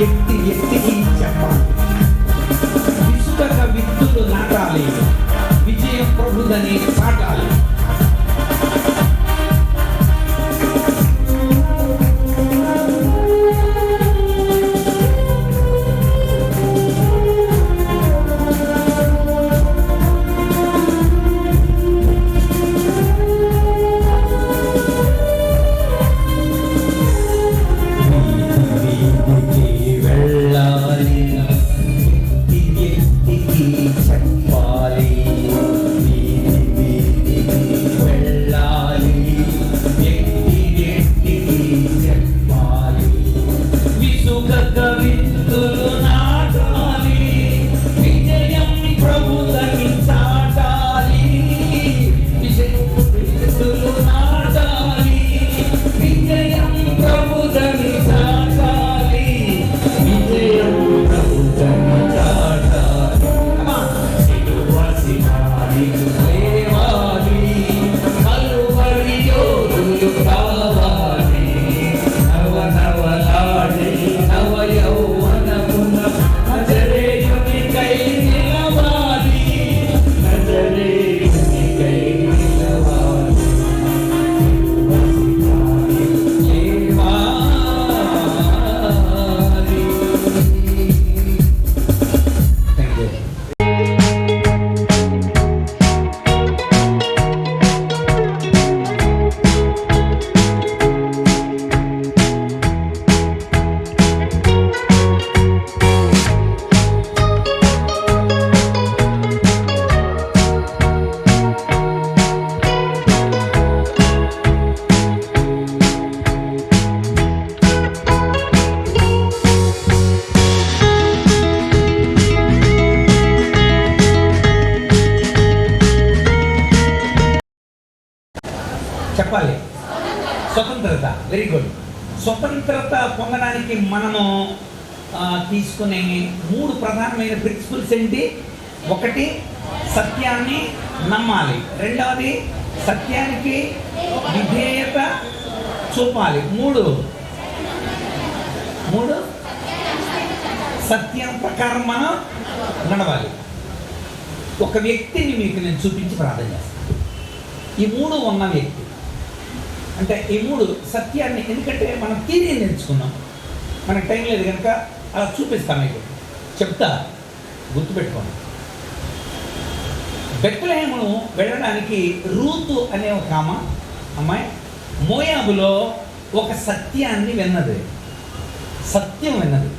Yeah, yekti ప్రధానమైన principles ఏంటి? ఒకటి సత్యాన్ని నమ్మాలి. రెండవది సత్యానికి విధేయత చూపాలి. మూడు. మూడు. సత్యం ప్రకారం మనం నడవాలి. ఒక వ్యక్తిని మీకు నేను చూపించి ప్రార్థన చేస్తాను. ఈ మూడు ఉన్న వ్యక్తి. అంటే ఈ మూడు సత్యాన్ని ఎందుకంటే మనం తీరి నేర్చుకున్నాం మనకు టైం లేదు కనుక అలా చూపిస్తాను మీకు. చెప్తా. గుర్తుపెట్టుకోండి. బెత్లహేమును వెళ్ళడానికి రూతు అనే ఒక ఆమె అమ్మాయి మోయాబులో ఒక సత్యాన్ని విన్నది. సత్యం విన్నది.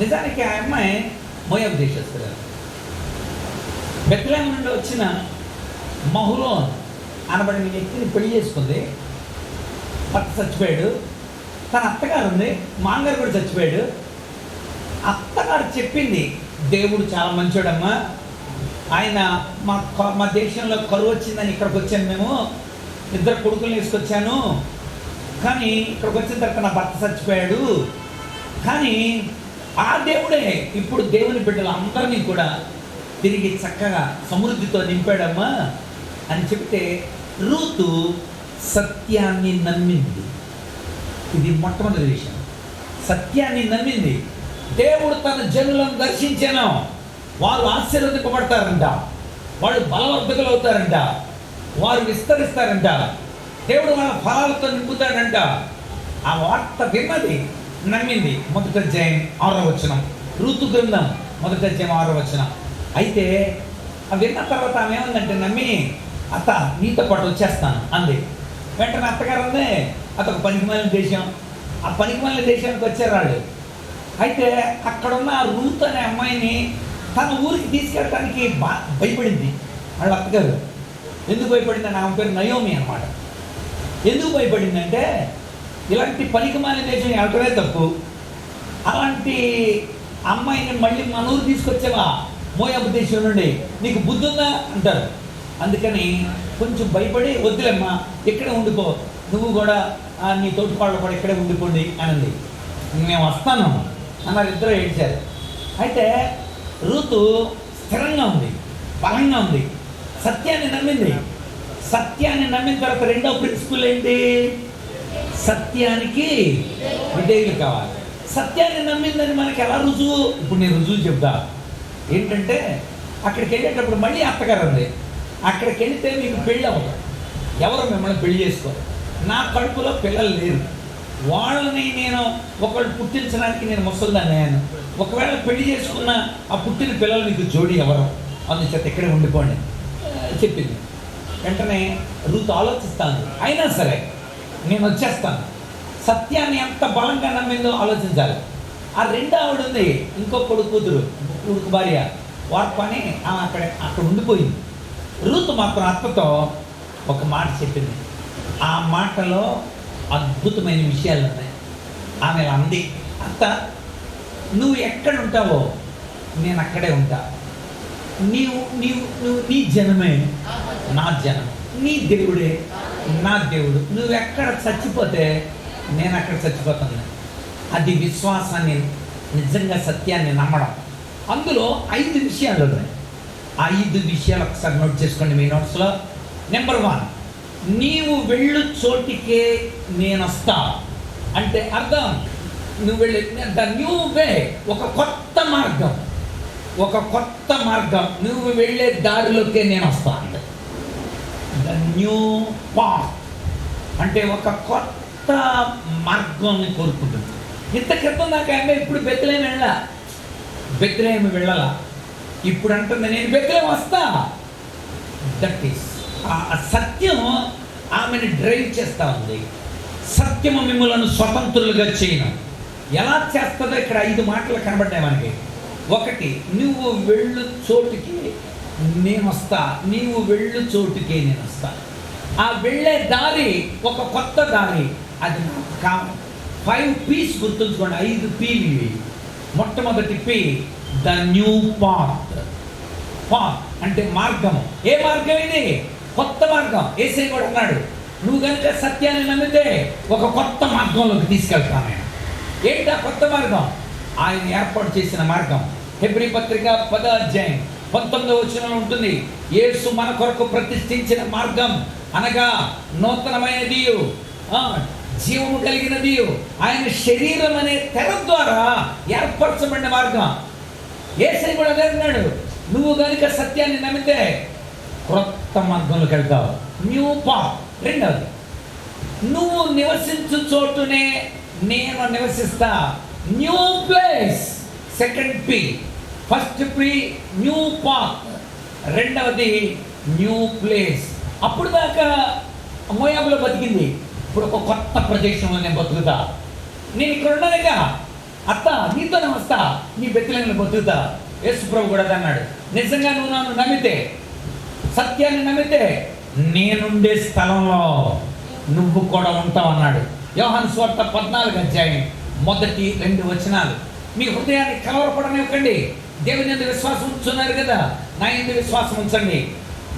నిజానికి ఆ అమ్మాయి మోయాబు దేశస్తురాలు బెత్లహేము నుండి వచ్చిన మహులోన్ అనబడిన వ్యక్తిని పెళ్ళి చేసుకుంది. భర్త చచ్చిపోయాడు. తన అత్తగారు ఉంది మాంగారు కూడా చచ్చిపోయాడు. అత్తగారు చెప్పింది దేవుడు చాలా మంచోడమ్మా. ఆయన మా క- మా దేశంలో కరువు వచ్చిందని ఇక్కడికి వచ్చాను మేము. ఇద్దరు కొడుకులు తీసుకొచ్చాను. కానీ ఇక్కడికి వచ్చిన తర్వాత నా భర్త చచ్చిపోయాడు. కానీ ఆ దేవుడే ఇప్పుడు దేవుని బిడ్డలు అందరినీ కూడా తిరిగి చక్కగా సమృద్ధితో నింపాడమ్మా అని చెప్తే రూతు సత్యాన్ని నమ్మింది. ఇది మొట్టమొదటి విషయం. సత్యాన్ని నమ్మింది. దేవుడు తన జనులను దర్శించాను? వారు ఆశీర్వదింపబడతారంట. వాళ్ళు బలవర్ధకులు అవుతారంట. వారు విస్తరిస్తారంట. దేవుడు వాళ్ళ ఫలాలతో నింపుతాడంట. ఆ వార్త విన్నది నమ్మింది. మొదట అధ్యాయం ఆరో వచనం. ఋతు గ్రంథం మొదట అధ్యాయం ఆరో వచనం. అయితే ఆ విన్న తర్వాత ఆమె ఏమందంటే నమ్మి అత్త నీతో పాటు వచ్చేస్తాను అంది. వెంటనే అత్తగారు అందే అతను మళ్ళీ దేశం. ఆ పనికిమాలిన దేశానికి వచ్చారు వాళ్ళు అయితే అక్కడున్న రూత్ అనే అమ్మాయిని తన ఊరికి తీసుకెళ్ళడానికి బా భయపడింది వాళ్ళ అత్తగారు. ఎందుకు భయపడింది? అని ఆమె పేరు నయోమి అనమాట ఎందుకు భయపడిందంటే ఇలాంటి పనికి పనికిమాలిన దేశం వెళ్ళటమే తప్పు. అలాంటి అమ్మాయిని మళ్ళీ మన ఊరు తీసుకొచ్చావా? మోయాబు దేశం నుండి. నీకు బుద్ధి ఉందా అంటారు. అందుకని కొంచెం భయపడి వద్దులేమ్మా ఇక్కడే ఉండిపో. నువ్వు కూడా నీ తోటిపాళ్ళు కూడా ఇక్కడే ఉండిపోండి అనంది. మేము వస్తానమ్మా. అన్నారు ఇద్దరు ఏడ్చారు. అయితే ఋతు స్థిరంగా ఉంది బలంగా ఉంది. సత్యాన్ని నమ్మింది. సత్యాన్ని నమ్మిన తర్వాత రెండో ప్రిన్సిపల్ ఏంటి? సత్యానికి విధేయులు కావాలి. సత్యాన్ని నమ్మిందని మనకి ఎలా రుజువు? ఇప్పుడు నేను రుజువు చెప్తా. ఏంటంటే అక్కడికి వెళ్ళేటప్పుడు మళ్ళీ అత్తగారు ఉంది అక్కడికి వెళితే మీకు పెళ్ళి అవ్వదు. ఎవరు మిమ్మల్ని పెళ్ళి చేసుకోరు? నా కడుపులో పిల్లలు లేరు. వాళ్ళని నేను ఒకళ్ళు పుట్టించడానికి నేను ముసలిదాన్ని అయ్యాను ఒకవేళ పెళ్ళి చేసుకున్న ఆ పుట్టిన పిల్లలు నీకు జోడి ఎవరు? అందుచేత ఇక్కడే ఉండిపోండి. చెప్పింది. వెంటనే రూత్ ఆలోచిస్తాను. అయినా సరే నేను వచ్చేస్తాను. సత్యాన్ని ఎంత బలంగా నమ్మిందో ఆలోచించాలి. ఆ రెండో ఆవిడ ఉంది ఇంకో కొడుకు కూతురు కొడుకు భార్య. వారి పని అక్కడ అక్కడ ఉండిపోయింది. రూత్ మాత్రం అత్తతో ఒక మాట చెప్పింది. ఆ మాటలో అద్భుతమైన విషయాలు ఉన్నాయి ఆమె అంది అత్త నువ్వు ఎక్కడ ఉంటావో నేను అక్కడే ఉంటా. నీవు నీవు నువ్వు నీ జనమే. నా జనం. నీ దేవుడే. నా దేవుడు. నువ్వు ఎక్కడ చచ్చిపోతే నేను అక్కడ చచ్చిపోతాను. అది విశ్వాసాన్ని నిజంగా సత్యాన్ని నమ్మడం. అందులో ఐదు విషయాలు ఉన్నాయి ఆ ఐదు విషయాలు ఒకసారి నోట్ చేసుకోండి మీ నోట్స్లో. నెంబర్ వన్ నీవు వెళ్ళు చోటికే నేను వస్తా అంటే అర్థం? నువ్వు వెళ్ళి. ద న్యూ వే ఒక కొత్త మార్గం. ఒక కొత్త మార్గం. నువ్వు వెళ్ళే దారిలోకే నేను వస్తా ద న్యూ పాత్. అంటే ఒక కొత్త మార్గాన్ని కోరుకుంటుంది. ఇంత క్రితం దాకా ఆమె ఇప్పుడు బెత్తలేం వెళ్ళా బెత్తలేం వెళ్ళాల? ఇప్పుడు అంటుంది నేను బెత్తలేం వస్తా. దట్ ఈస్ ఆ సత్యం ఆమెను డ్రైవ్ చేస్తూ ఉంది. సత్యము మిమ్మలను స్వతంత్రులుగా చేయను. ఎలా చేస్తుందో ఇక్కడ ఐదు మాటలు కనబడ్డాయి మనకి. ఒకటి నువ్వు వెళ్ళు చోటుకి నేను వస్తా. నీవు వెళ్ళు చోటుకి నేను వస్తా. ఆ వెళ్ళే దారి ఒక కొత్త దారి. అది నాకు కావాలి. ఫైవ్ పీస్ గుర్తుంచుకోండి. ఐదు పీలు ఇవి. మొట్టమొదటి P the new path. Path అంటే మార్గము. ఏ మార్గం ఇది? కొత్త మార్గం. ఏసై కూడా అన్నాడు నువ్వు కనుక సత్యాన్ని నమ్మితే ఒక కొత్త మార్గంలోకి తీసుకెళ్తాను నేను. ఏంటి ఆ కొత్త మార్గం? ఆయన ఏర్పాటు చేసిన మార్గం. హెబ్రి పత్రిక పద అధ్యాయం పంతొమ్మిదో వచ్చిన ఉంటుంది. యేసు మన కొరకు ప్రతిష్ఠించిన మార్గం అనగా నూతనమైనది ఆ, జీవము కలిగినది ఆయన శరీరం అనే తెర ద్వారా ఏర్పరచబడిన మార్గం. ఏసై కూడా అదే అన్నాడు. నువ్వు కనుక సత్యాన్ని నమ్మితే క్రొత్త మార్గంలోకి వెళ్తావు. న్యూ పా రెండవది నువ్వు నివసించు చోటునే నేను నివసిస్తా. New place second P first P new path రెండవది న్యూ ప్లేస్ అప్పుడు దాకా మోయాబులో బతికింది. ఇప్పుడు ఒక కొత్త ప్రదేశంలో నేను బతుకుతా. నేను ఇక్కడ ఉండలేగా అత్త నీతోనే వస్తా. నీ బెత్తలేని బతుకుతా. యేసుప్రభు కూడా అన్నాడు నిజంగా నువ్వు నన్ను నమ్మితే సత్యాన్ని నమ్మితే నేనుండే స్థలంలో నువ్వు కూడా ఉంటావు అన్నాడు. యోహన్ స్వార్థ పద్నాలుగు అధ్యాయం మొదటి రెండు వచనాలు. మీ హృదయాన్ని కలవరపడనివ్వకండి. దేవుని ఎందుకు విశ్వాసం ఉంచున్నారు కదా? నా ఎందు విశ్వాసం ఉంచండి.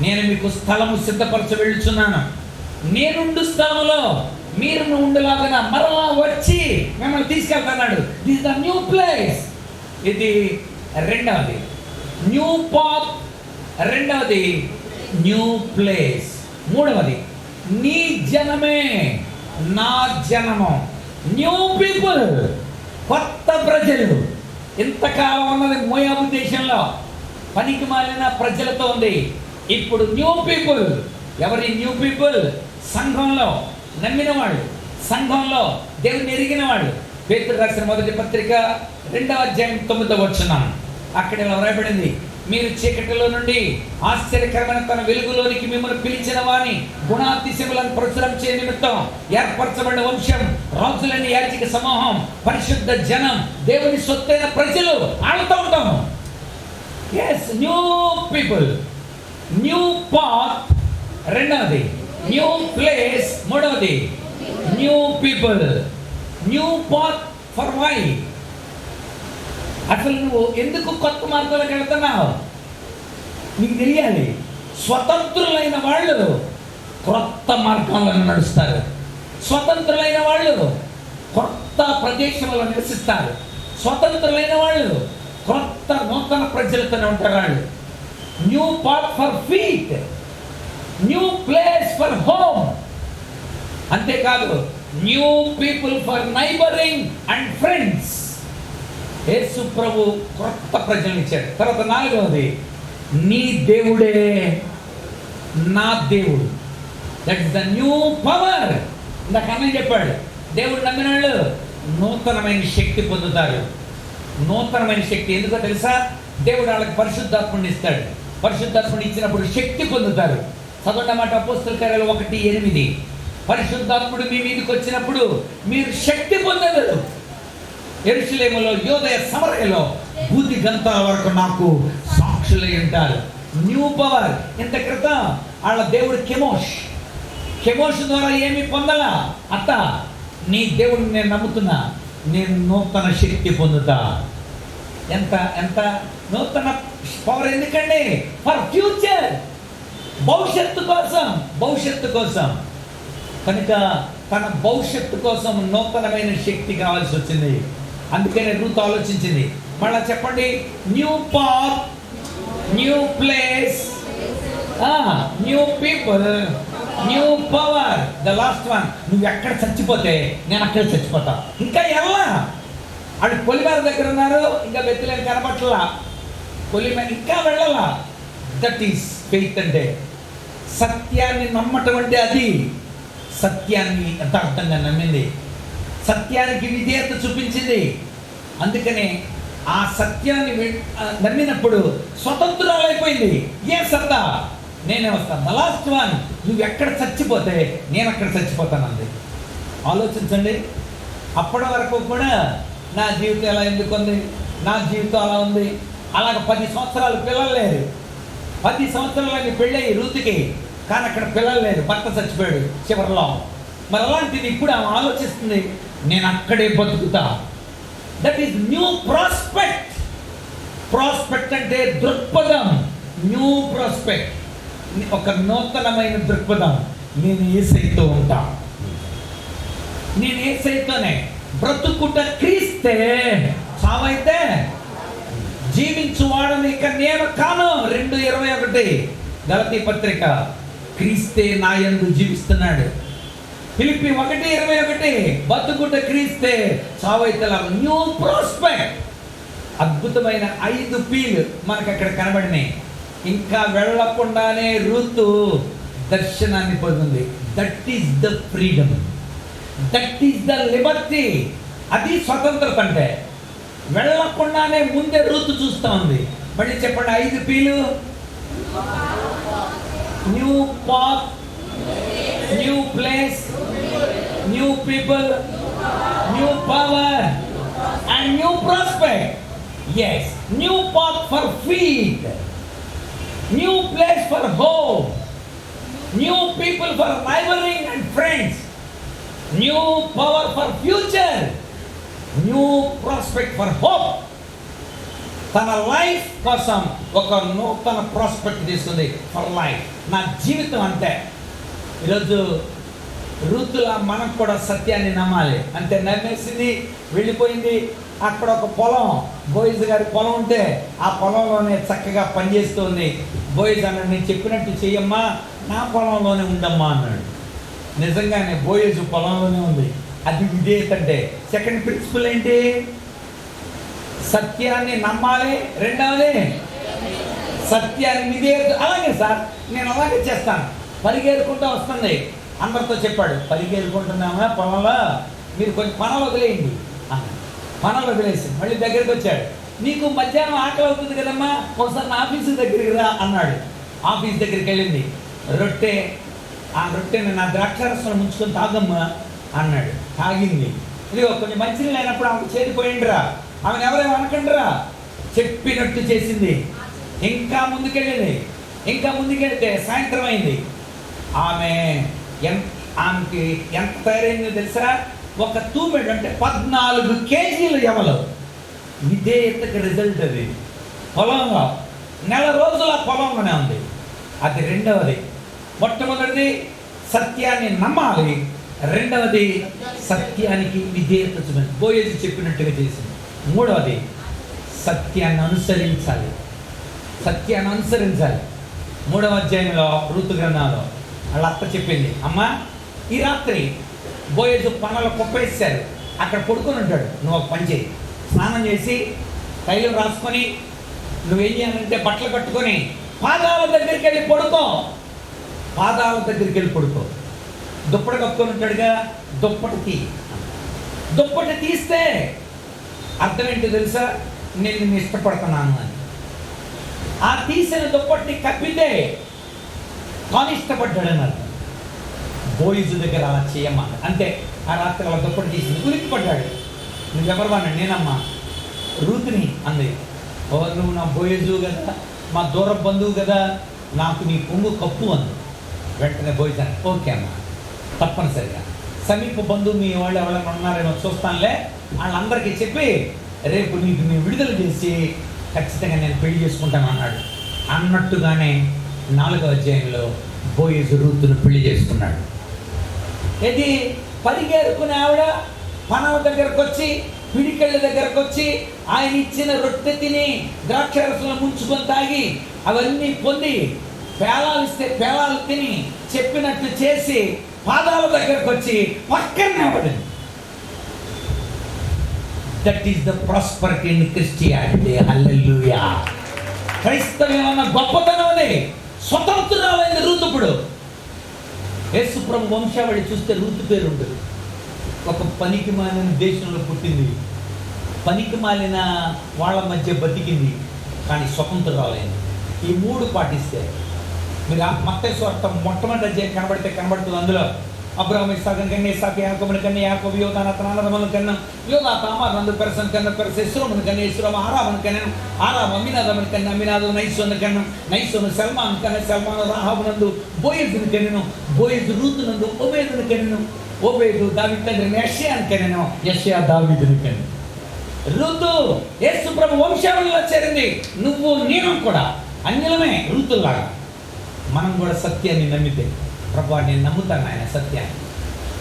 నేను మీకు స్థలము సిద్ధపరచ వెళ్ళుచున్నాను. నేనుండు స్థలంలో మీరు ఉండలాగిన మరలా వచ్చి మిమ్మల్ని తీసుకెళ్తున్నాడు దిస్ ద న్యూ ప్లేస్ ఇది రెండవది. న్యూ పాత్ రెండవది న్యూ ప్లేస్. మూడవది నీ జనమే నా జనము. న్యూ పీపుల్ కొత్త ప్రజలు. ఇంతకాలం ఉన్నది మోయాబు దేశంలో పనికి మాలిన ప్రజలతో ఉంది. ఇప్పుడు న్యూ పీపుల్ ఎవరి న్యూ పీపుల్? సంఘంలో నమ్మిన వాళ్ళు సంఘంలో దేవుని ఎరిగిన వాళ్ళు పేతురు రాసిన మొదటి పత్రిక రెండవ అధ్యాయం తొమ్మిదో వచనం. అక్కడ రాయబడింది? మీరు చీకటిలో నుండి ఆశ్చర్యకరమైన తన వెలుగులోనికి మిమ్మల్ని పిలిచిన వాని గుణాతిశములను ప్రచురం చే నిమిత్తం ఏర్పరచబడిన వంశం రాజులైన యాచిక సమూహం పరిశుద్ధ జనం దేవుని సొత్తైన ప్రజలు ఆడుతూ ఉంటాము yes new people new path రెండవది న్యూ ప్లేస్ మూడవది new people new path for wife అసలు నువ్వు ఎందుకు కొత్త మార్గంలోకి వెళ్తున్నావు నీకు తెలియాలి. స్వతంత్రులైన వాళ్ళు క్రొత్త మార్గంలో నడుస్తారు. స్వతంత్రులైన వాళ్ళు కొత్త ప్రదేశంలో నివసిస్తారు. స్వతంత్రులైన వాళ్ళు క్రొత్త నూతన ప్రజలతోనే ఉంటారు వాళ్ళు. New path for feet new place for home అంతేకాదు new people for neighboring and friends Yesu ప్రభు క్రొత్త ప్రజలను ఇచ్చాడు. తర్వాత నాలుగవది నీ దేవుడే నా దేవుడు. That is the new power ఇందాక అన్నయ్య చెప్పాడు దేవుడు నమ్మిన వాళ్ళు నూతనమైన శక్తి పొందుతారు నూతనమైన శక్తి ఎందుకో తెలుసా? దేవుడు వాళ్ళకి పరిశుద్ధాత్మని ఇస్తాడు. పరిశుద్ధాత్మని ఇచ్చినప్పుడు శక్తి పొందుతారు. చదవటమాట అపోస్తుల కార్యాలు ఒకటి ఎనిమిది. పరిశుద్ధాత్ముడు మీ మీదకి వచ్చినప్పుడు మీరు శక్తి పొందగలరు. ఎరుసలేములో యోదయ సమరయలో బూతి గంతా వరకు నాకు సాక్షులై ఉంటారు. న్యూ పవర్ ఇంత క్రితం వాళ్ళ దేవుడు కెమోష్. కెమోష్ ద్వారా ఏమి పొందలా? అత్త నీ దేవుడిని నేను నమ్ముతున్నా. నేను నూతన శక్తి పొందుతా. ఎంత ఎంత? నూతన పవర్ ఎందుకండి? ఫర్ ఫ్యూచర్ భవిష్యత్తు కోసం భవిష్యత్తు కోసం. కనుక తన భవిష్యత్తు కోసం నూతనమైన శక్తి కావాల్సి వచ్చింది. అందుకనే రూత్ ఆలోచించింది. మళ్ళా చెప్పండి new path new place new people new power the last one నువ్వు ఎక్కడ చచ్చిపోతే నేను అక్కడ చచ్చిపోతా. ఇంకా ఎలా అటు పొలిమేర దగ్గర ఉన్నారు ఇంకా వెతులేని కనపట్లా పొలిమేర ఇంకా వెళ్ళాలా? దట్ ఈస్ ఫెయిత్ అంటే సత్యాన్ని నమ్మటం అంటే అది. సత్యాన్ని యథార్థంగా నమ్మింది. సత్యానికి విధేయత చూపించింది. అందుకనే ఆ సత్యాన్ని నమ్మినప్పుడు స్వతంత్రాలైపోయింది ఏ సత్తా? నేనే వస్తాను ద లాస్ట్ వన్ నువ్వు ఎక్కడ చచ్చిపోతే నేను అక్కడ చచ్చిపోతానంది. ఆలోచించండి. అప్పటి వరకు కూడా నా జీవితం ఎలా ఎందుకు ఉంది? నా జీవితం అలా ఉంది. అలాగ పది సంవత్సరాలు పిల్లలు లేరు. పది సంవత్సరాలకి పెళ్ళయి ఋతుకి కానీ అక్కడ పిల్లలు లేరు. భర్త చచ్చిపోయాడు. చివరిలో. మరి అలాంటిది ఇప్పుడు ఆమె ఆలోచిస్తుంది. నేను అక్కడే బతుకుతా. That is new prospect prospect అంటే దృక్పథం. న్యూ ప్రాస్పెక్ట్ ఒక నూతనమైన దృక్పథం. నేను ఏసైతో ఉంటా. నేను ఏసైతోనే బ్రతుకుట క్రీస్తే. సావైతే జీవించువాడని ఇక నేను కాను. రెండు ఇరవై ఒకటి. గలతీ పత్రిక క్రీస్తే నాయందు జీవిస్తున్నాడు. ఫిలిపి ఒకటి ఇరవై ఒకటి. బతుకుట క్రీస్తే సావైతే న్యూ ప్రాస్పెక్ట్. అద్భుతమైన ఐదు పీలు మనకు అక్కడ కనబడినాయి. ఇంకా వెళ్ళకుండానే ఋతు దర్శనాన్ని పొందింది. That is the freedom that is the liberty అది స్వతంత్రత అంటే వెళ్ళకుండానే ముందే ఋతు చూస్తూ ఉంది. మళ్ళీ చెప్పండి ఐదు peel? New path new place new people new power and new prospects new path for feet new place for home new people for rivalling and friends new power for future new prospect for hope తన life కోసం ఒక నూతన prospect తీసుకుంది for life నా జీవితం అంతే ఈరోజు ఋతుల మనకు కూడా సత్యాన్ని నమ్మాలి. అంటే నమ్మేసింది వెళ్ళిపోయింది. అక్కడ ఒక పొలం బోయిజ్ గారి పొలం ఉంటే ఆ పొలంలోనే చక్కగా పనిచేస్తుంది. బోయిజ్ అన్నాడు నేను చెప్పినట్టు చెయ్యమ్మా నా పొలంలోనే ఉందమ్మా అన్నాడు. నిజంగానే బోయేజు పొలంలోనే ఉంది. అది విధేయత అంటే సెకండ్ ప్రిన్సిపల్ ఏంటి? సత్యాన్ని నమ్మాలి రెండవది సత్యాన్ని విధేయత అలాగే సార్ నేను అలాగే చేస్తాను. పరిగెరుకుంటూ వస్తుంది. అందరితో చెప్పాడు పరిగెళ్ళుకుంటున్నామా పొలంలో మీరు కొంచెం పనులు వదిలేయండి. అన్నాడు. పనులు వదిలేసి మళ్ళీ దగ్గరికి వచ్చాడు. నీకు మధ్యాహ్నం ఆకలి అవుతుంది కదమ్మా? ఒకసారి నా ఆఫీసు దగ్గరికి రా అన్నాడు. ఆఫీస్ దగ్గరికి వెళ్ళింది. రొట్టె ఆ రొట్టెని నా ద్రాక్షారసం ముంచుకొని తాగమ్మా అన్నాడు. తాగింది. ఇదిగో కొంచెం మంచిది లేనప్పుడు ఆమె చేరిపోయిండ్రా ఆమెను ఎవరేమో అనకండిరా చెప్పినట్టు చేసింది. ఇంకా ముందుకెళ్ళింది. ఇంకా ముందుకెళ్తే సాయంత్రం అయింది. ఆమె ఎంత ఆమెకి ఎంత తయారైందో తెలుసా? ఒక తూమెడు అంటే పద్నాలుగు కేజీలు ఎవలు ఇంతకు రిజల్ట్ అది. పొలంలో నెల రోజుల పొలంలోనే ఉంది. అది రెండవది. మొట్టమొదటిది సత్యాన్ని నమ్మాలి. రెండవది సత్యానికి విధేయత చూపించి బోయేది చెప్పినట్టుగా చేసింది. మూడవది సత్యాన్ని అనుసరించాలి. సత్యాన్ని అనుసరించాలి. మూడవ అధ్యాయంలో ఋతు గ్రంథంలో వాళ్ళ అత్త చెప్పింది అమ్మ ఈ రాత్రి బోయేజు పనులు కుప్పేసారు అక్కడ పడుకొని ఉంటాడు. నువ్వు ఒక పని చేయి స్నానం చేసి తైలం రాసుకొని నువ్వేం చేయాలంటే బట్టలు కట్టుకొని పాదాల దగ్గరికి వెళ్ళి పడుకో. పాదాల దగ్గరికి వెళ్ళి పడుకో. దుప్పటి కప్పుకొని ఉంటాడుగా దుప్పటి తీ. దుప్పటి తీస్తే అర్థం ఏంటో తెలుసా? నేను నిన్ను ఇష్టపడుతున్నాను అని. ఆ తీసిన దుప్పటిని కప్పితే తాను ఇష్టపడ్డాడని అర్థం. బోయిజు దగ్గర అలా చేయమ్మా అంతే ఆ రాత్రి అలా దుప్పటి తీసింది ఉలిక్కి పడ్డాడు నువ్వెవరు వాడిని నేనమ్మా. రూతుని అంది. ఓ నువ్వు నా బోయజు కదా మా దూర బంధువు కదా నాకు నీ పొంగు కప్పు అంది. వెంటనే బోయిజాను ఓకే అమ్మా తప్పనిసరిగా. సమీప బంధువు మీ వాళ్ళు ఎవరైనా ఉన్నారేమో చూస్తానులే. వాళ్ళందరికీ చెప్పి రేపు నీకు నేను విడుదల చేసి ఖచ్చితంగా నేను పెళ్ళి చేసుకుంటాను అన్నాడు. అన్నట్టుగానే నాలుగో అధ్యాయంలో బోయిజు రూతును పెళ్ళి చేసుకున్నాడు. ఇది పరిగెరుకునే ఆవిడ పనవ దగ్గరకు వచ్చి పిడికెళ్ళ దగ్గరకు వచ్చి ఆయన ఇచ్చిన రొట్టె తిని ద్రాక్షరసంలో ముంచుకొని తాగి అవన్నీ పొంది పేలాలు ఇస్తే పేలాలు తిని చెప్పినట్టు చేసి పాదాల దగ్గరకు వచ్చి పక్కనే పడింది that is the prosperity in Christianity hallelujah క్రైస్తవ్యం అన్న గొప్పతనం అది రూతుపుడు ఋతుపుడు యేసుప్రభు వంశావళి చూస్తే రూతు పేరు ఉండదు ఒక పనికి మాలిన దేశంలో పుట్టింది. పనికి మాలిన వాళ్ళ మధ్య బతికింది. కానీ స్వతంత్రాలైంది ఈ మూడు పాటిస్తే. మీరు ఆ మత్తయి మొట్టమొదటి అధ్యాయం కనబడితే కనబడుతుంది అందులో. అబ్రహం ఇస్సాకన్ కన్నా ఇస్సాక యాకోబుని కన్నా యాకోబు యోధాన తనానదముల కన్నా యోధా తామార్ నందు పెరసన్ కన్నా పెరస ఇస్రోముని కన్నా ఇస్రోమ ఆరామని కన్నా ఆరామ అమినాదముని కన్నా అమినాదు నైసోని కన్నా నైసోను సల్మాన్ కన్నా సల్మాన్ రాహాబు నందు బోయేజుని కన్నెను బోయేజు రూతు నందు ఒబేదుని కన్నెను ఓబేదు దావి తండ్రి యష్యాని కన్నెను యష్యా దావిదుని కన్నెను. ఋతు యేసు ప్రభు వంశావళిలో చేరింది. నువ్వు నేను కూడా అన్యులమే ఋతులాగా మనం కూడా సత్యాన్ని నమ్మితే ప్రభు నేను నమ్ముతాను ఆయన సత్యాన్ని.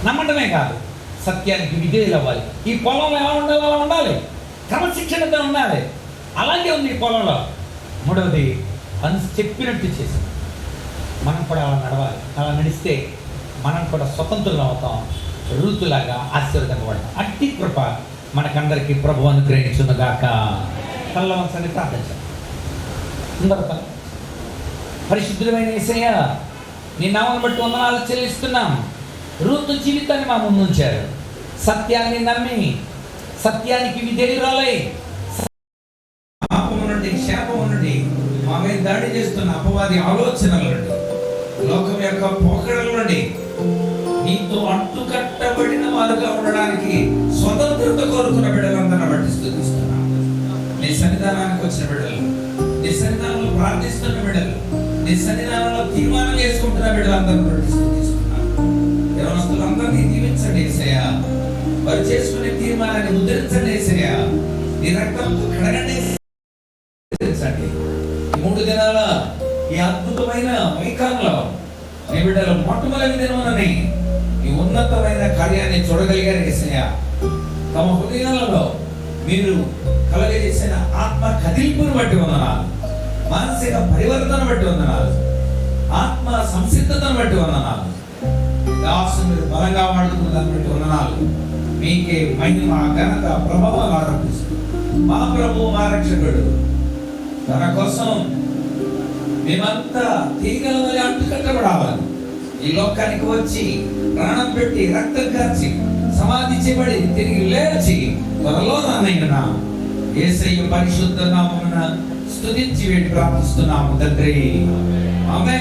నమ్మటమే కాదు సత్యానికి విధేయులు అవ్వాలి. ఈ పొలంలో ఎలా ఉండాలి అలా ఉండాలి. క్రమశిక్షణతో ఉండాలి. అలాగే ఉంది ఈ పొలంలో. మూడవది అని చెప్పినట్టు చేసింది. మనం కూడా అలా నడవాలి. అలా నడిస్తే మనం కూడా స్వతంత్రులు అవుతాం. ఋతులాగా ఆశీర్వదింపబడతాం అట్టి కృప మనకందరికీ ప్రభు అనుగ్రహించునుగాక కళ్ళవంశాన్ని ప్రార్థించాలి అందరూ పరిశుద్ధులమైన పరిశుద్ధమైన నీ నామను బట్టి వందనాలు చెల్లిస్తున్నాం. రూతు జీవితాన్ని మా ముందుంచారు సత్యాన్ని నమ్మి సత్యానికి విధేయురాలై పాపం నుండి శాపము నుండి మా మీద దాడి చేస్తున్న అపవాది ఆలోచనల నుండి లోకం యొక్క పోకడల నుండి నీతో అంటుకట్టబడిన వారుగా ఉండడానికి స్వతంత్రత కోరుకున్న బిడ్డలందరిని బట్టి స్థుతిస్తున్నాం నీ సన్నిధానానికి వచ్చిన బిడ్డలు నీ సన్నిధానంలో ప్రార్థిస్తున్న బిడ్డలు నీ సన్నిధానంలో తీర్మానం చేసుకుంటున్నా బిడ్డలందరూ యవనస్తులందరినీ దీవించండి ఏసయ్యా. వారు చేసుకునే తీర్మానాన్ని ముద్రించండి ఏసయ్యా. నీ రక్తంతో కడగండి మూడు దినాల ఈ అద్భుతమైన వైకాలంలో నీ బిడ్డలు మొట్టమొదటి దినమునని ఈ ఉన్నతమైన కార్యాన్ని చూడగలిగారు ఏసయ్యా. తమ హృదయాలలో మీరు కలగజేసిన ఆత్మ కదిలిపును బట్టి వందనాలు మానసిక పరివర్తన బట్టి వందనాలు. ఆత్మ సంసిద్ధతను బట్టి వందనాలు. దాసు మీరు బలంగా వాడుతున్నదాన్ని బట్టి వందనాలు. మీకే మహిమ ఘనత ప్రభావాలు ఆరంభిస్తుంది మా ప్రభు మా రక్షకుడు. తన కోసం మేమంతా తీగల వల్ల అంటుకట్టబడాలని ఈ లోకానికి వచ్చి ప్రాణం పెట్టి రక్తం కార్చి సమాధి చేయబడి తిరిగి లేచి త్వరలో రానయ్యన ఏసయ్య పరిశుద్ధ నామమున స్తుతించి వేడి ప్రార్థిస్తున్నాము తండ్రి ఆమె